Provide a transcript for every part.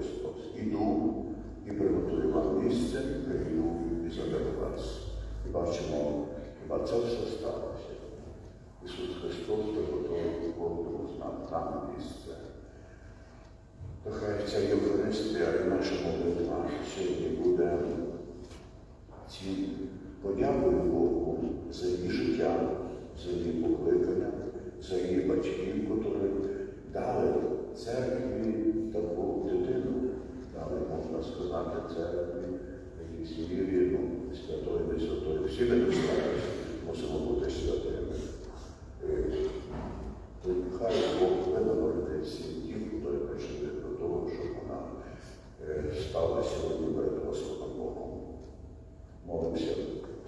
Христос. Іду і приготую вам місце, прийду і заберу вас. І бачимо, хіба це все сталося. Ісус Христос приготував Богу нам місце. То хай ця Євхаристія і наша молитва сьогодні буде ці подякою Богу за її життя, за її покликання, за її батьків, які дали церкві таку дитину, то Хай Бог винагородить всім тим, хто прийшли до того, щоб вона е, стала сьогодні перед Господом Богом. Молимося,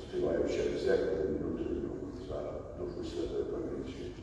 співаючи зекли внутрішню за Душу Святої Пам'яті.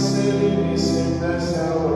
sempre, sempre nessa hora.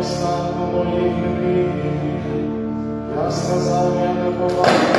І моїх гріхів. Я сказав, я не побачу